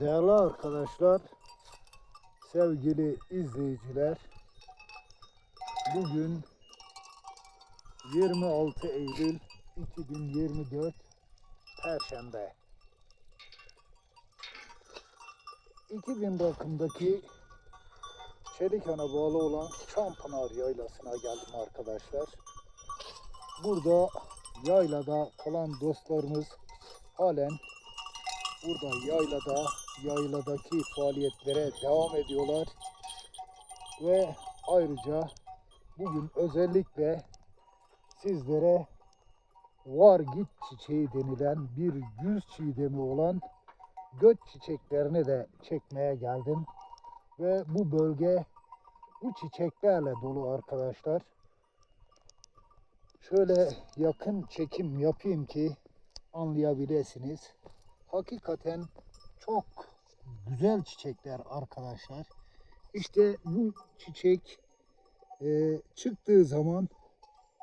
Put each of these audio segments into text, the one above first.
Değerli arkadaşlar, sevgili izleyiciler, bugün 26 Eylül 2024 Perşembe. 2000 rakımdaki Çelikhan'a bağlı olan Çampınar Yaylası'na geldim arkadaşlar. Burada yaylada kalan dostlarımız halen burada yaylada, yayladaki faaliyetlere devam ediyorlar. Ve ayrıca bugün özellikle sizlere var git çiçeği denilen bir güz çiğdemi olan göç çiçeklerini de çekmeye geldim. Ve bu bölge bu çiçeklerle dolu arkadaşlar. Şöyle yakın çekim yapayım ki anlayabilirsiniz. Hakikaten çok güzel çiçekler arkadaşlar. İşte bu çiçek e, çıktığı zaman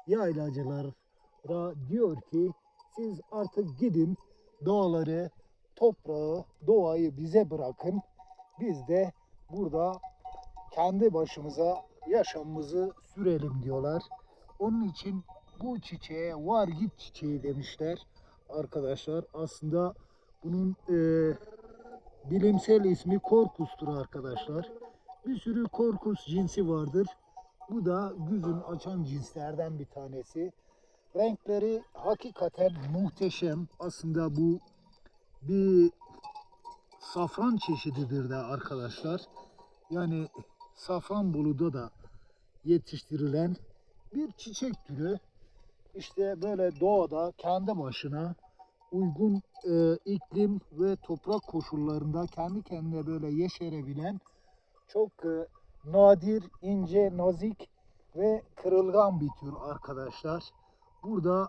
yaylacılara diyor ki siz artık gidin dağları, toprağı, doğayı bize bırakın. Biz de burada kendi başımıza yaşamımızı sürelim diyorlar. Onun için bu çiçeğe var git çiçeği demişler arkadaşlar. Aslında bunun e, bilimsel ismi korkustur arkadaşlar. Bir sürü korkus cinsi vardır. Bu da güzün açan cinslerden bir tanesi. Renkleri hakikaten muhteşem. Aslında bu bir safran çeşididir de arkadaşlar. Yani Safranbolu'da da yetiştirilen bir çiçek türü. İşte böyle doğada kendi başına uygun e, iklim ve toprak koşullarında kendi kendine böyle yeşerebilen çok e, nadir, ince, nazik ve kırılgan bir tür arkadaşlar. Burada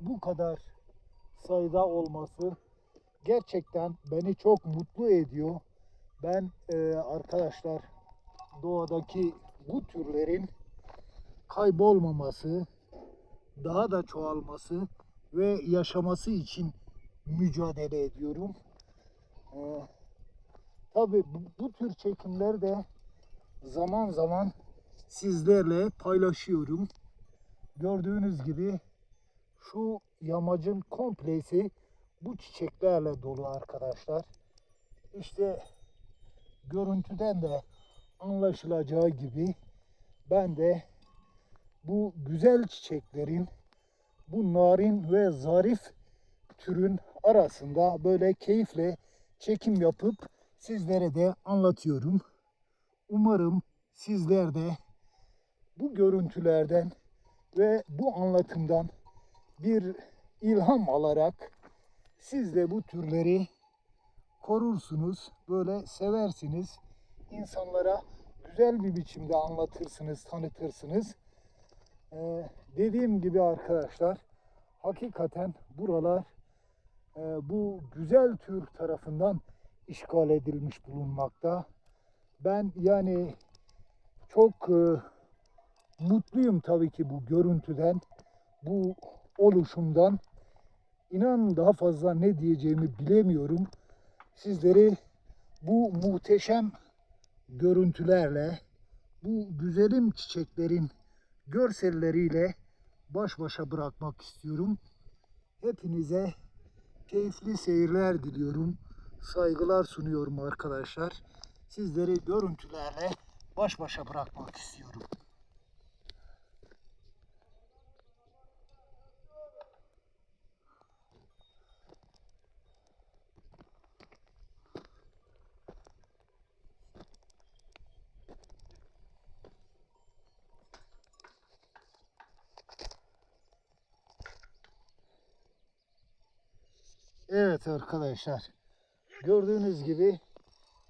bu kadar sayıda olması gerçekten beni çok mutlu ediyor. Ben e, arkadaşlar doğadaki bu türlerin kaybolmaması, daha da çoğalması ve yaşaması için mücadele ediyorum. Ee, tabii bu, bu tür çekimleri de zaman zaman sizlerle paylaşıyorum. Gördüğünüz gibi şu yamacın komplesi bu çiçeklerle dolu arkadaşlar. İşte görüntüden de anlaşılacağı gibi ben de bu güzel çiçeklerin bu narin ve zarif türün arasında böyle keyifle çekim yapıp sizlere de anlatıyorum. Umarım sizler de bu görüntülerden ve bu anlatımdan bir ilham alarak siz de bu türleri korursunuz, böyle seversiniz. insanlara güzel bir biçimde anlatırsınız, tanıtırsınız. Ee, dediğim gibi arkadaşlar hakikaten buralar bu güzel tür tarafından işgal edilmiş bulunmakta. Ben yani çok e, mutluyum tabii ki bu görüntüden, bu oluşumdan. İnan daha fazla ne diyeceğimi bilemiyorum. Sizleri bu muhteşem görüntülerle, bu güzelim çiçeklerin görselleriyle baş başa bırakmak istiyorum. Hepinize keyifli seyirler diliyorum. Saygılar sunuyorum arkadaşlar. Sizleri görüntülerle baş başa bırakmak istiyorum. Evet arkadaşlar. Gördüğünüz gibi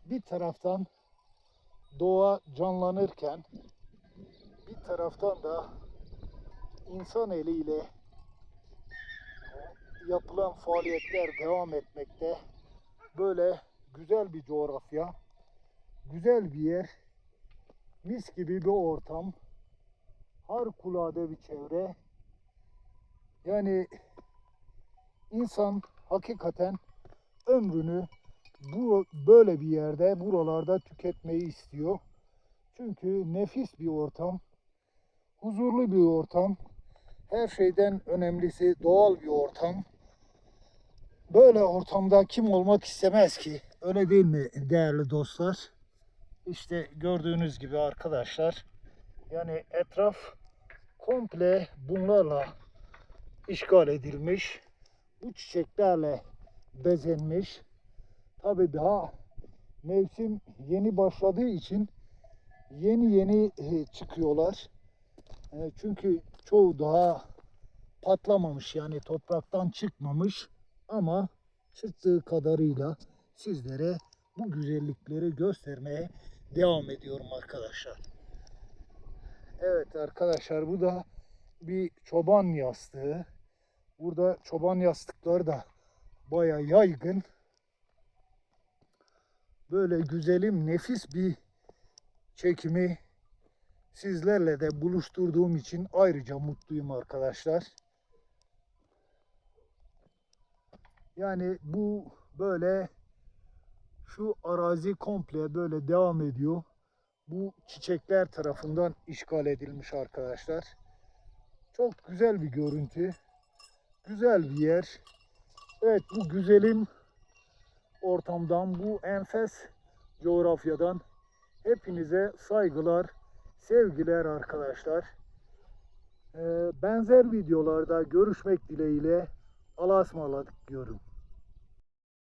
bir taraftan doğa canlanırken bir taraftan da insan eliyle yapılan faaliyetler devam etmekte. Böyle güzel bir coğrafya, güzel bir yer, mis gibi bir ortam, harikulade bir çevre. Yani insan hakikaten ömrünü bu böyle bir yerde buralarda tüketmeyi istiyor. Çünkü nefis bir ortam, huzurlu bir ortam, her şeyden önemlisi doğal bir ortam. Böyle ortamda kim olmak istemez ki? Öyle değil mi değerli dostlar? İşte gördüğünüz gibi arkadaşlar yani etraf komple bunlarla işgal edilmiş. Bu çiçeklerle bezenmiş. Tabi daha mevsim yeni başladığı için yeni yeni e, çıkıyorlar. E, Çünkü çoğu daha patlamamış yani topraktan çıkmamış ama çıktığı kadarıyla sizlere bu güzellikleri göstermeye devam ediyorum arkadaşlar. Evet arkadaşlar bu da bir çoban yastığı. Burada çoban yastıkları da baya yaygın. Böyle güzelim nefis bir çekimi sizlerle de buluşturduğum için ayrıca mutluyum arkadaşlar. Yani bu böyle şu arazi komple böyle devam ediyor. Bu çiçekler tarafından işgal edilmiş arkadaşlar. Çok güzel bir görüntü. Güzel bir yer. Evet bu güzelim ortamdan, bu enfes coğrafyadan hepinize saygılar, sevgiler arkadaşlar. Ee, benzer videolarda görüşmek dileğiyle Allah'a ısmarladık diyorum.